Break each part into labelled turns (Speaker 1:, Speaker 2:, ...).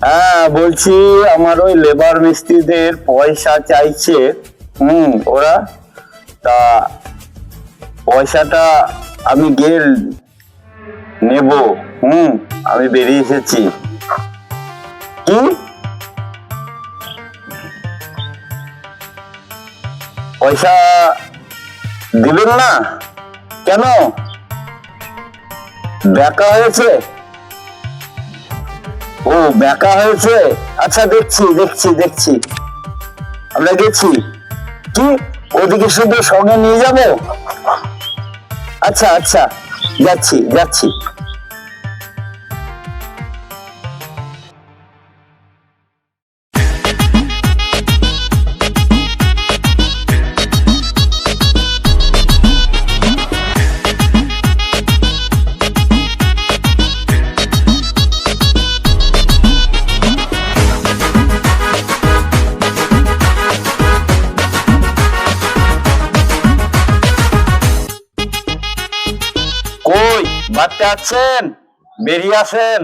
Speaker 1: হ্যাঁ বলছি আমার ওই লেবার মিস্ত্রিদের পয়সা চাইছে। হুম, ওরা? তা পয়সাটা আমি গিয়ে নেব। হুম, আমি বেরিয়ে এসেছি। কি? পয়সা দিবেন না? কেন? দেখা হয়েছে? ও, ব্যাকা হয়েছে? আচ্ছা দেখছি দেখছি দেখছি। আমরা গেছি। কি? ওদিকে শুধু সঙ্গে নিয়ে যাব? আচ্ছা আচ্ছা যাচ্ছি যাচ্ছি। বাচ্চা আছেন? বেরিয়ে আসেন।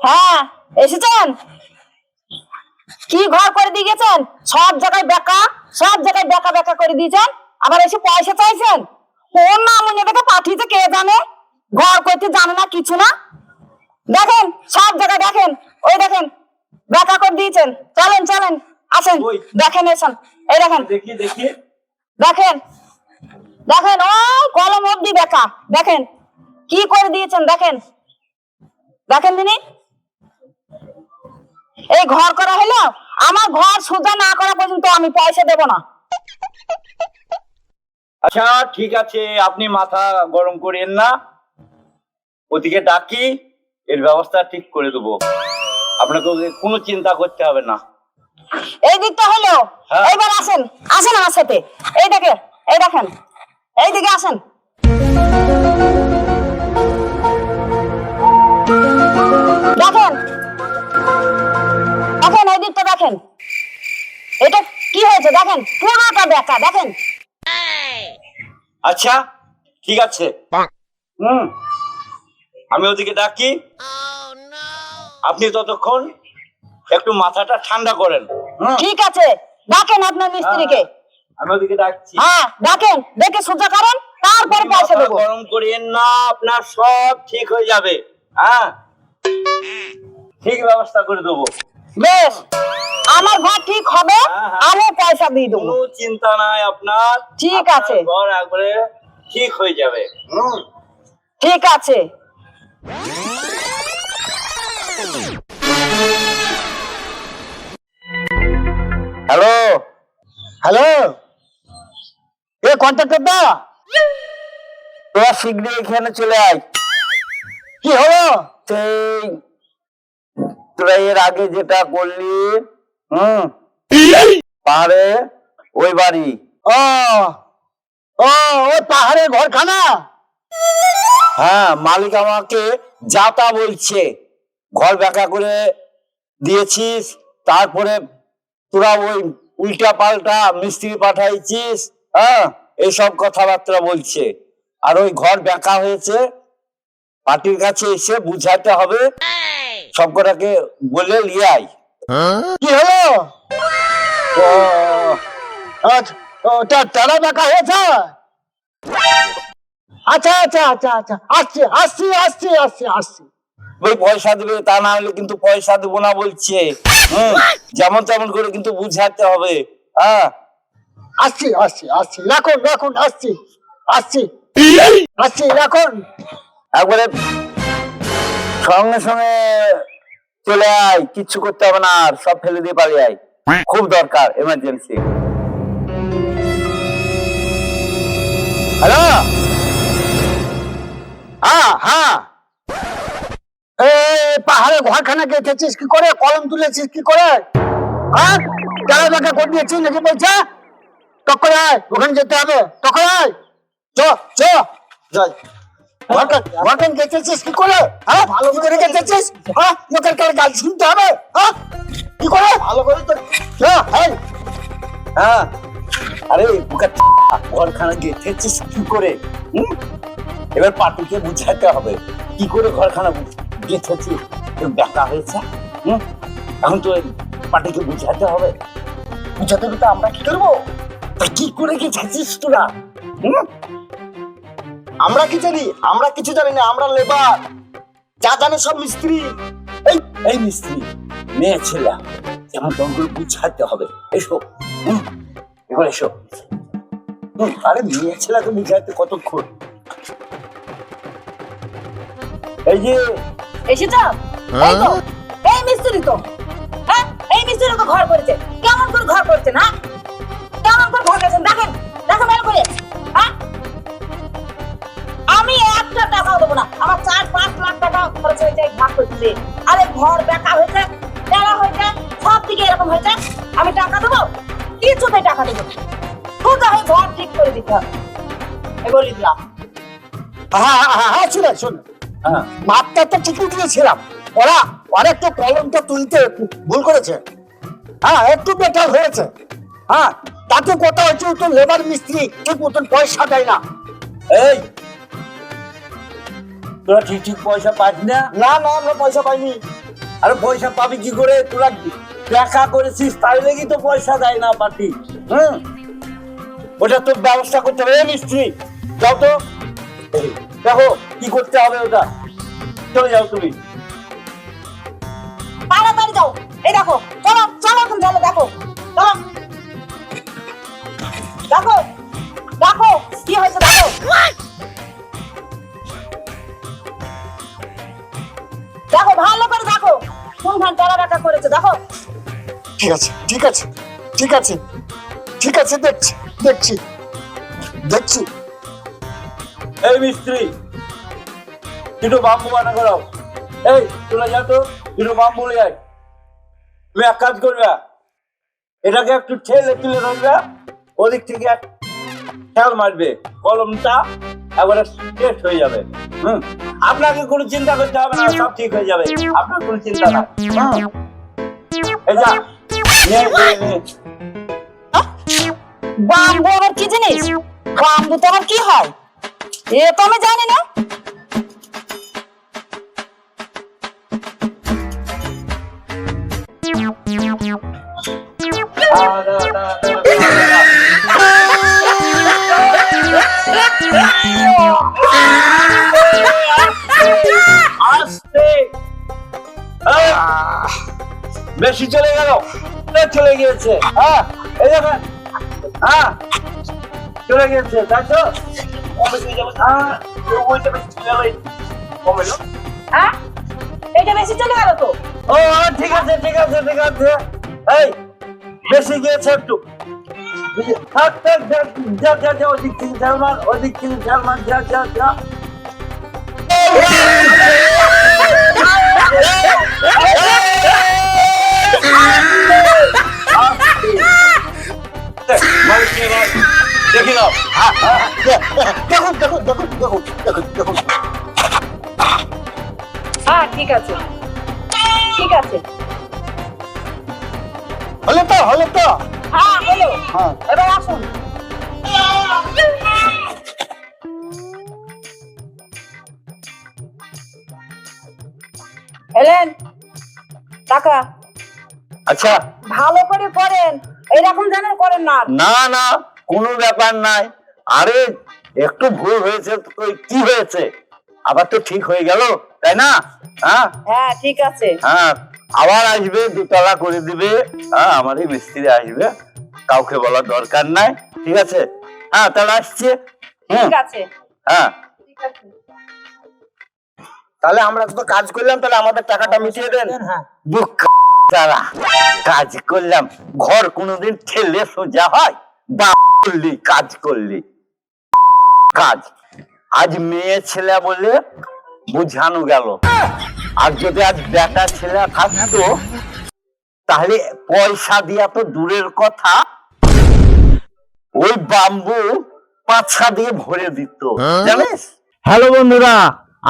Speaker 2: হ্যাঁ এসেছেন? কি ঘর করে দিয়ে গেছেন? সব জায়গায় বেকা সব জায়গায় বেকা বেকা করে দিয়েছেন। আবার এসে পয়সা চাইছেন? কোন নাম নেবে পাঠিয়েছে কে জানে? ঘর করতে জানে না কিছু না। দেখেন সব জায়গায় দেখেন ওই দেখেন বেকা করে দিয়েছেন। চলেন চলেন আসেন দেখেন এসেন। এই দেখেন।
Speaker 1: দেখি দেখি।
Speaker 2: দেখেন দেখেন ও কলম অব্দি বেকা দেখেন কি করে দিয়েছেন দেখেন। দেখেন দিনি এই ঘর করা হলো আমার ঘর সোজা না করা পর্যন্ত আমি পয়সা দেব না।
Speaker 1: আচ্ছা ঠিক আছে আপনি মাথা গরম করেন না। ওদিকে ডাকি এর ব্যবস্থা ঠিক করে দেবো। আপনাকে কোনো চিন্তা করতে হবে না।
Speaker 2: এই দিকটা হলো এবার আসেন আসেন আমার সাথে। এই দেখেন এই দেখেন। এই দিকে আসেন। দেখেন। দেখেন এই দিকটা দেখেন। এটা কি হয়েছে? দেখেন পুরোটা বেকা দেখেন।
Speaker 1: আচ্ছা ঠিক আছে। হুম। আমি ওদিকে ডাকি। আপনি ততক্ষণ একটু মাথাটা ঠান্ডা করেন। হুম?
Speaker 2: ঠিক আছে। ডাকেন আপনার মিস্ত্রিকে।
Speaker 1: আমি ওদিকে ডাকছি।
Speaker 2: হ্যাঁ ডাকেন দেখে সোজা করেন তারপরে পয়সা দেবো।
Speaker 1: গরম করিয়েন না আপনার সব ঠিক হয়ে যাবে। হ্যাঁ? ঠিক ব্যবস্থা করে দেবো।
Speaker 2: বেশ আমার ঘর ঠিক হবে
Speaker 1: হ্যাঁ, হ্যাঁ।
Speaker 2: আমি পয়সা দিয়ে দেবো।
Speaker 1: কোনো চিন্তা নাই আপনার।
Speaker 2: ঠিক আছে।
Speaker 1: ঘর একবারে ঠিক হয়ে যাবে। হুম?
Speaker 2: ঠিক আছে।
Speaker 1: হ্যালো? হ্যালো? এ কন্ট্রাক্টর দা তোরা শীঘ্রই এখানে চলে আয়। কি হলো? সেই, তোরা এর আগে যেটা করলি হুম? পাহাড়ে, ওই বাড়ি। ও ও ওই পাহাড়ের ঘরখানা? হ্যাঁ মালিক আমাকে যাতা বলছে। ঘর ব্যাকা করে দিয়েছিস, তারপরে তোরা ওই উল্টা পাল্টা মিস্ত্রি পাঠাইছিস হ্যাঁ? এইসব কথাবার্তা বলছে। আর ওই ঘর বেঁকা হয়েছে। পার্টির কাছে এসে বুঝাতে হবে। সব কটাকে বলে লিয়ে আয়। কি হলো? তারা বেঁকা হয়েছে? আচ্ছা আচ্ছা আচ্ছা আচ্ছা আসছি আসছি আসছি আসছি আসছি। ওই পয়সা দেবে তা না হলে কিন্তু পয়সা দেবো না বলছে। হুম, যেমন তেমন করে কিন্তু বুঝাতে হবে। হ্যাঁ
Speaker 3: আসছি আসছি আসছি। রাখুন রাখুন, আসছি আসছি। আসছি, রাখুন।
Speaker 1: একবারে সঙ্গে সঙ্গে চলে আয়, কিচ্ছু করতে হবে না, আর সব ফেলে দিয়ে পালিয়ে আয়। খুব দরকার এমার্জেন্সি হ্যালো হ্যাঁ। হ্যাঁ
Speaker 3: পাহাড়ে ঘরখানা গেঁথেছিস কি করে? কলম তুলেছিস কি করে? হ্যাঁ? যারা বাঁকা করে দিয়েছিস নাকি বলছে তখন আয়, ওখানে যেতে হবে। তখন আয়। চ চ
Speaker 1: যাই।
Speaker 3: ঘরখান ঘরখান কি করে? হ্যাঁ? ভালো হ্যাঁ? গাল শুনতে হবে? হ্যাঁ? কি করে? হ্যাঁ।
Speaker 1: আরে, বুকা ঘরখানা কি করে? হুম? এবার পাটুকে বুঝাতে হবে। কি করে ঘরখানা গেঁথেছিস তোর দেখা হয়েছে? হুম? এখন তো ওই পার্টিকে বুঝাতে হবে। বুঝাতে তো আমরা কি করব? তা কি করে কি যাচ্ছিস তোরা?
Speaker 3: আমরা কি জানি? আমরা কিছু জানি না আমরা লেবার। যা জানে সব মিস্ত্রি।
Speaker 1: এই এই মিস্ত্রি মেয়ে ছেলে যেমন করে বুঝাতে হবে। এসো এবার এসো। আরে মেয়ে ছেলেকে বুঝাতে কতক্ষণ? এই যে
Speaker 2: এসেছ? এই তো এই মিস্ত্রি তো। হ্যাঁ এই মিস্ত্রি তো ঘর করেছে। কেমন করে ঘর করছে না? ঘর আরে ঘর বেকা হয়েছে টেরা হয়েছে সব দিকে এরকম হয়েছে আমি টাকা দেবো? কিছুতে টাকা দেবো সোজা হয়ে ঘর ঠিক করে দিতে হবে? বলি দিলাম
Speaker 3: হ্যাঁ হ্যাঁ হ্যাঁ শুনে শুনে। মাপটা তো ঠিকই দিয়েছিলাম। ওরা ওরা কলমটা তুলতে ভুল করেছে। হ্যাঁ একটু বেটার হয়েছে। হ্যাঁ তাতে কথা হচ্ছে তো লেবার মিস্ত্রি ঠিক মতন পয়সা দেয় না।
Speaker 1: এই তোরা ঠিক ঠিক পয়সা পাস না?
Speaker 3: না না আমরা পয়সা পাইনি।
Speaker 1: আরে পয়সা পাবি কি করে? তোরা দেখা করেছিস তাই লেগে তো পয়সা দেয় না পার্টি। হ্যাঁ ওটা তোর ব্যবস্থা করতে হবে। এই মিস্ত্রি যাও তো। দেখো কি করতে হবে ওটা। চলে যাও তুমি।
Speaker 2: তাড়াতাড়ি যাও
Speaker 3: ঠিক আছে ঠিক আছে ঠিক আছে ঠিক আছে, দেখছি দেখছি দেখছি।
Speaker 1: এই মিস্ত্রি বাম্বু বানা করো এই যাও তো বাম্বু তুমি এক কাজ করবে, এটাকে একটু ঠেলে তুলে ধরবে, ওদিক থেকে এক খেয়াল মারবে, কলমটা একবারে শেষ হয়ে যাবে, হুম? আপনাকে কোনো চিন্তা করতে হবে না, সব ঠিক হয়ে যাবে, আপনার কোনো চিন্তা না এই যা।
Speaker 2: বাম্বু আবার কি জিনিস? বাম্বু তো আবার কি হয়? এ তো আমি জানি না।
Speaker 1: বেশি চলে গেল। চলে গিয়েছে। হ্যাঁ এই দেখেন হ্যাঁ চলে গিয়েছে তাই তো? হ্যাঁ
Speaker 2: হ্যাঁ? এটা বেশি চলে গেল তো?
Speaker 1: ও ঠিক আছে ঠিক আছে ঠিক আছে। এই বেশি গিয়েছে একটু। থাক থাক থাক, যা যা যা ওদিক থেকে ওদিক থেকে যা যা দেখি নাও।
Speaker 3: দেখুন দেখুন দেখুন দেখুন দেখুন দেখুন।
Speaker 2: হ্যাঁ ঠিক আছে। ঠিক আছে।
Speaker 3: হলো তো হলো তো।
Speaker 2: হ্যাঁ হলো।
Speaker 3: হ্যাঁ।
Speaker 2: এবার আসুন। এলেন টাকা
Speaker 1: আচ্ছা।
Speaker 2: ভালো করে করেন এরকম যেন করেন না
Speaker 1: না না কোনো ব্যাপার নাই। আরে একটু ভুল হয়েছে তো কি হয়েছে? আবার তো ঠিক হয়ে গেল তাই না? হ্যাঁ?
Speaker 2: হ্যাঁ ঠিক আছে।
Speaker 1: হ্যাঁ আবার আসবে দুতলা করে দিবে। হ্যাঁ আমারই মিস্ত্রি আসবে। কাউকে বলার দরকার নাই ঠিক আছে? হ্যাঁ তাহলে আসছে।
Speaker 2: ঠিক আছে।
Speaker 1: হ্যাঁ।
Speaker 3: তাহলে আমরা তো কাজ করলাম তাহলে আমাদের টাকাটা মিটিয়ে দেন।
Speaker 1: বুক তারা কাজ করলাম, ঘর কোনোদিন ঠেলে সোজা হয় বা করলি, কাজ করলি। কাজ। আজ মেয়ে ছেলে বলে বুঝানো গেল। আর যদি আজ বেটা ছেলে থাকতো, তাহলে পয়সা দিয়া তো দূরের কথা। ওই বাম্বু পাছা দিয়ে ভরে দিত, জানিস? হ্যালো বন্ধুরা,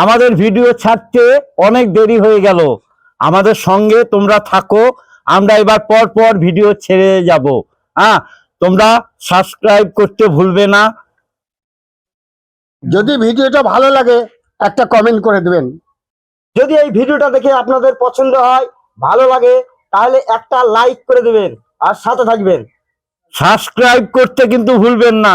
Speaker 1: আমাদের ভিডিও ছাড়তে অনেক দেরি হয়ে গেল। আমাদের সঙ্গে তোমরা থাকো। আমরা এবার পর পর ভিডিও ছেড়ে যাব। হ্যাঁ তোমরা সাবস্ক্রাইব করতে ভুলবে না।
Speaker 3: যদি ভিডিওটা ভালো লাগে একটা কমেন্ট করে দেবেন।
Speaker 4: যদি এই ভিডিওটা দেখে আপনাদের পছন্দ হয় ভালো লাগে তাহলে একটা লাইক করে দেবেন। আর সাথে থাকবেন।
Speaker 1: সাবস্ক্রাইব করতে কিন্তু ভুলবেন না।